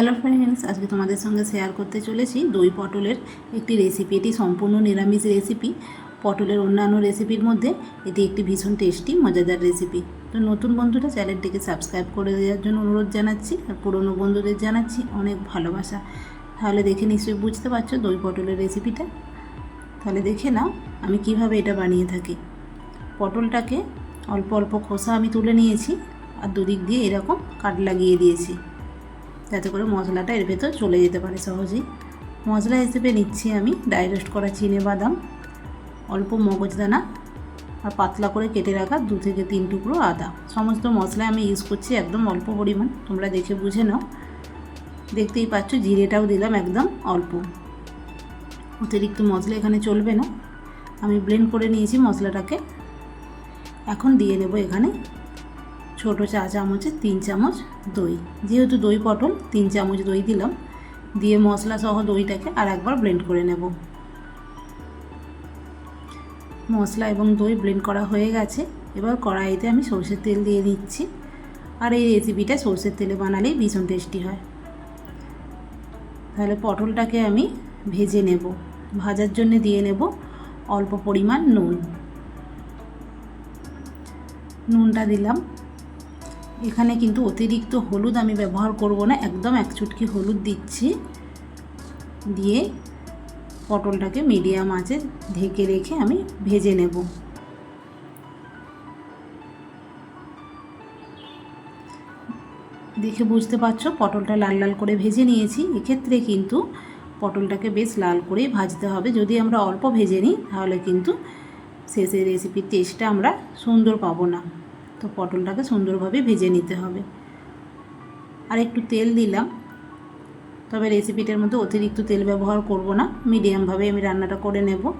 Hello friends আজকে তোমাদের সঙ্গে শেয়ার করতে চলেছি দই পটলের একটি রেসিপি এটি সম্পূর্ণ নিরামিষ রেসিপি পটলের অন্যান্য রেসিপির মধ্যে এটি একটি ভীষণ টেস্টি মজাদার রেসিপি তো নতুন বন্ধুরা চ্যানেলটিকে সাবস্ক্রাইব করে দেওয়ার জন্য অনুরোধ জানাচ্ছি, আর পুরনো বন্ধুদের জানাচ্ছি অনেক ভালোবাসা। তাহলে দেখে নিশ্চয়ই বুঝতে পারছ দই পটলের রেসিপিটা তাহলে দেখে নাও আমি কীভাবে এটা বানিয়ে থাকি। পটলটাকে অল্প অল্প খোসা আমি তুলে নিয়েছি, আর দুদিক দিয়ে এরকম কাট লাগিয়ে দিয়েছি। যাতে করে মশলাটা এর ভেতর চলে যেতে পারে সহজেই। মশলা হিসেবে নিচ্ছি আমি ডাইরেস্ট করা চিনে বাদাম, অল্প মগজদানা আর পাতলা করে কেটে রাখা দু থেকে তিন টুকরো আদা। সমস্ত মশলা আমি ইউজ করছি একদম অল্প পরিমাণ, তোমরা দেখে বুঝে নাও। দেখতেই পাচ্ছ জিরেটাও দিলাম একদম অল্প। অতিরিক্ত মশলা এখানে চলবে না। আমি ব্লেন্ড করে নিয়েছি মশলাটাকে। এখন দিয়ে নেব এখানে ছোটো চা চামচে, তিন চামচ দই। যেহেতু দই পটল, তিন চামচ দই দিলাম। দিয়ে মশলা সহ দইটাকে আর একবার ব্লেন্ড করে নেব। মশলা এবং দই ব্লেন্ড করা হয়ে গেছে। এবার কড়াইতে আমি সর্ষের তেল দিয়ে দিচ্ছি। আর এই রেসিপিটা সর্ষের তেলে বানালেই ভীষণ টেস্টি হয়। তাহলে পটলটাকে আমি ভেজে নেব। ভাজার জন্য দিয়ে নেব অল্প পরিমাণ নুন। নুনটা দিলাম। এখানে কিন্তু অতিরিক্ত হলুদ আমি ব্যবহার করব না, একদম এক চুটকি হলুদ দিচ্ছি। দিয়ে পটলটাকে মিডিয়াম আঁচে ঢেকে রেখে আমি ভেজে নেব। দেখে বুঝতে পারছ, পটলটা লাল লাল করে ভেজে নিয়েছি। এক্ষেত্রে কিন্তু পটলটাকে বেশ লাল করেই ভাজতে হবে। যদি আমরা অল্প ভেজে নিই, তাহলে কিন্তু শেষের রেসিপির টেস্টটা আমরা সুন্দর পাবো না। তো পটলটাকে সুন্দরভাবে ভেজে নিতে হবে। আর একটু তেল দিলাম। তবে রেসিপিটার মধ্যে অতিরিক্ত তেল ব্যবহার করব না। মিডিয়ামভাবে আমি রান্নাটা করে নেব।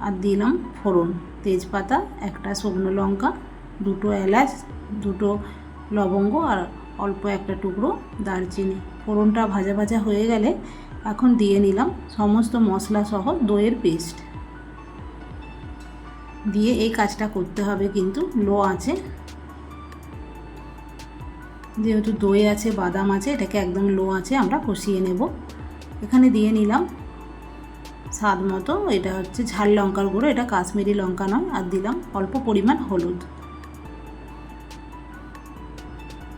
আর দিলাম ফোড়ন, তেজপাতা, একটা শুকনো লঙ্কা, দুটো এলাচ, দুটো লবঙ্গ আর অল্প একটা টুকরো দারচিনি। ফোড়নটা ভাজা ভাজা হয়ে গেলে এখন দিয়ে নিলাম সমস্ত মশলা সহ দইয়ের পেস্ট। দিয়ে এই কাজটা করতে হবে কিন্তু, লো আছে। যেহেতু দই আছে, বাদাম আছে, এটাকে একদম লো আছে, আমরা কষিয়ে নেব। এখানে দিয়ে নিলাম স্বাদ মতো, এটা হচ্ছে ঝাল লঙ্কার গুঁড়ো, এটা কাশ্মীরি লঙ্কা নয়, আর দিলাম অল্প পরিমাণ হলুদ।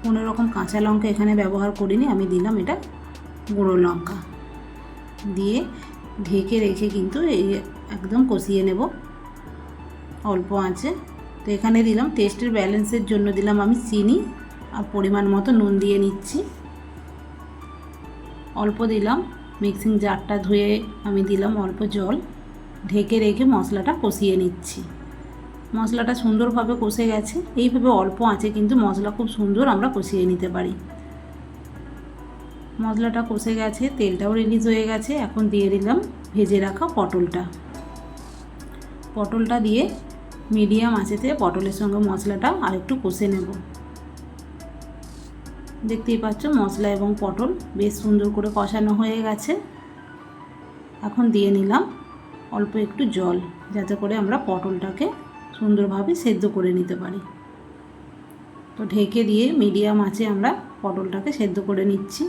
কোনো রকম কাঁচা লঙ্কা এখানে ব্যবহার করিনি, আমি দিলাম এটা গুঁড়ো লঙ্কা। দিয়ে ঢেকে রেখে কিন্তু এই একদম কষিয়ে নেব। অল্প আছে। তো এখানে দিলাম টেস্টের ব্যালেন্সের জন্য দিলাম আমি চিনি আর পরিমাণ মতো নুন দিয়ে নিচ্ছি। অল্প দিলাম মিক্সিং জারটা ধুয়ে আমি দিলাম অল্প জল। ঢেকে রেখে মশলাটা কষিয়ে নিচ্ছি। মশলাটা সুন্দরভাবে কষে গেছে। এইভাবে অল্প আছে কিন্তু মশলা খুব সুন্দর আমরা কষিয়ে নিতে পারি। মশলাটা কষে গেছে, তেলটাও রিলিজ হয়ে গেছে। এখন দিয়ে দিলাম ভেজে রাখা পটলটা। পটলটা দিয়ে মিডিয়াম আঁচেতে পটলের সঙ্গে মশলাটা আর একটু কষে নেব। দেখতেই পাচ্ছ মশলা এবং পটল বেশ সুন্দর করে কষানো হয়ে গেছে। এখন দিয়ে নিলাম অল্প একটু জল যাতে করে আমরা পটলটাকে সুন্দরভাবে সেদ্ধ করে নিতে পারি। তো ঢেকে দিয়ে মিডিয়াম আঁচে আমরা পটলটাকে সেদ্ধ করে নিচ্ছি।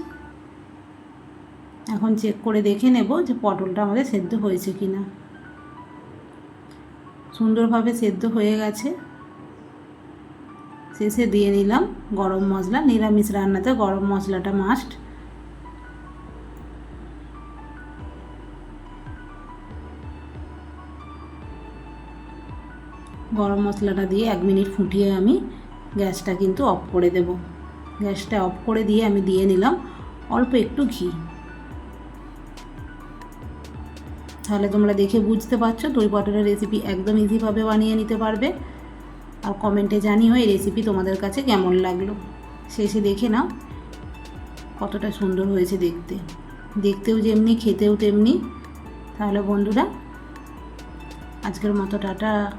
এখন চেক করে দেখে নেব যে পটলটা আমাদের সেদ্ধ হয়েছে কি না সুন্দরভাবে সেদ্ধ হয়ে গেছে। শেষে দিয়ে নিলাম গরম মশলা, নিরামিষ রান্নাতে গরম মশলাটা মাস্ট গরম মশলাটা দিয়ে এক মিনিট ফুটিয়ে আমি গ্যাসটা কিন্তু অফ করে দেব। গ্যাসটা অফ করে দিয়ে আমি দিয়ে নিলাম অল্প একটু ঘি। তাহলে তোমরা দেখে বুঝতে পারছ, দই পটলের রেসিপি একদম ইজিভাবে বানিয়ে নিতে পারবে। আর কমেন্টে জানিও এই রেসিপি তোমাদের কাছে কেমন লাগল। শেষে দেখে নাও কতটা সুন্দর হয়েছে দেখতে। দেখতেও যেমনি, খেতেও তেমনি। তাহলে বন্ধুরা, আজকের মতো টাটা।